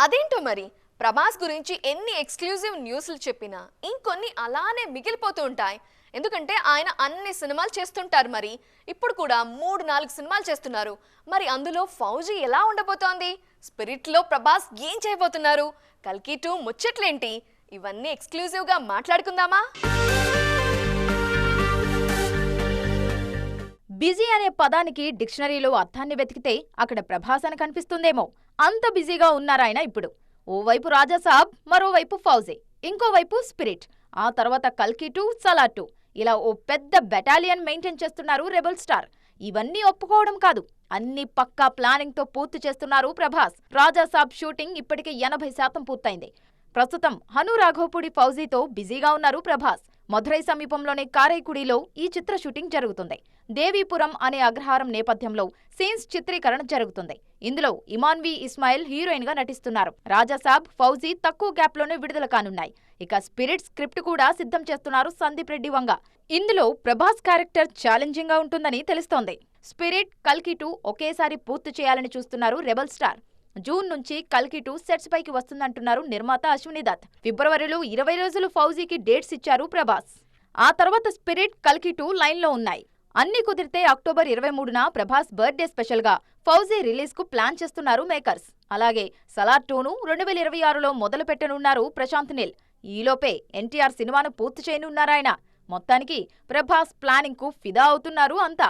అదేంటో మరి? ప్రభాస్ గురించి ఎన్ని ఎక్స్క్లూజివ్ న్యూస్లు చెప్పినా ఇంకొన్ని అలానే మిగిలిపోతూ ఉంటాయి. ఎందుకంటే ఆయన అన్ని సినిమాలు చేస్తుంటారు మరి. ఇప్పుడు కూడా మూడు నాలుగు సినిమాలు చేస్తున్నారు. మరి అందులో ఫౌజీ ఎలా ఉండబోతోంది? స్పిరిట్లో ప్రభాస్ ఏం చేయబోతున్నారు? కల్కి టూ ముచ్చట్లేంటి? ఇవన్నీ ఎక్స్క్లూజివ్గా మాట్లాడుకుందామా? బిజీ అనే పదానికి డిక్షనరీలో అర్థాన్ని వెతికితే అక్కడ ప్రభాస్ అని కనిపిస్తుందేమో. అంత బిజీగా ఉన్నారాయన ఇప్పుడు. ఓవైపు రాజాసాబ్ మరోవైపు ఫౌజీ. ఇంకోవైపు స్పిరిట్. ఆ తర్వాత కల్కి టూ సలార్ టూ. ఇలా ఓ పెద్ద బెటాలియన్ మెయింటైన్ చేస్తున్నారు రెబల్ స్టార్ ఇవన్నీ ఒప్పుకోవడం కాదు. అన్ని పక్కా ప్లానింగ్తో పూర్తి చేస్తున్నారు ప్రభాస్. రాజాసాబ్ షూటింగ్ ఇప్పటికే ఎనభై శాతం పూర్తయింది. ప్రస్తుతం హను రాఘవపూడి ఫౌజీతో బిజీగా ఉన్నారు ప్రభాస్. మధురై సమీపంలోని కారైకుడిలో ఈ చిత్ర షూటింగ్ జరుగుతుంది. దేవీపురం అనే అగ్రహారం నేపథ్యంలో సీన్స్ చిత్రీకరణ జరుగుతుంది. ఇందులో ఇమాన్వి ఇస్మాయిల్ హీరోయిన్గా నటిస్తున్నారు రాజాసాబ్ ఫౌజీ తక్కువ గ్యాప్లోనే విడుదల కానున్నాయి. ఇక స్పిరిట్ స్క్రిప్ట్ కూడా సిద్ధం చేస్తున్నారు సందీప్ రెడ్డి వంగ. ఇందులో ప్రభాస్ క్యారెక్టర్ ఛాలెంజింగ్గా ఉంటుందని తెలుస్తోంది. స్పిరిట్ కల్కి టూ ఒకేసారి పూర్తి చేయాలని చూస్తున్నారు రెబల్ స్టార్. జూన్ నుంచి కల్కి టూ సెట్స్ పైకి వస్తుందంటున్నారు నిర్మాత అశ్విని దత్. ఫిబ్రవరిలో ఇరవై రోజులు ఫౌజీకి డేట్స్ ఇచ్చారు ప్రభాస్. ఆ తర్వాత స్పిరిట్ కల్కి టూ లైన్లో ఉన్నాయి. అన్ని కుదిరితే అక్టోబర్ ఇరవై మూడున ప్రభాస్ బర్త్డే స్పెషల్గా ఫౌజీ రిలీజ్కు ప్లాన్ చేస్తున్నారు మేకర్స్. అలాగే సలార్ టూను రెండు వేల ఇరవై ఆరులో మొదలు పెట్టనున్నారు ప్రశాంత్ నీల్. ఈలోపే ఎన్టీఆర్ సినిమాను పూర్తి చేయనున్నారాయన మొత్తానికి ప్రభాస్ ప్లానింగ్కు ఫిదా అవుతున్నారు అంతా.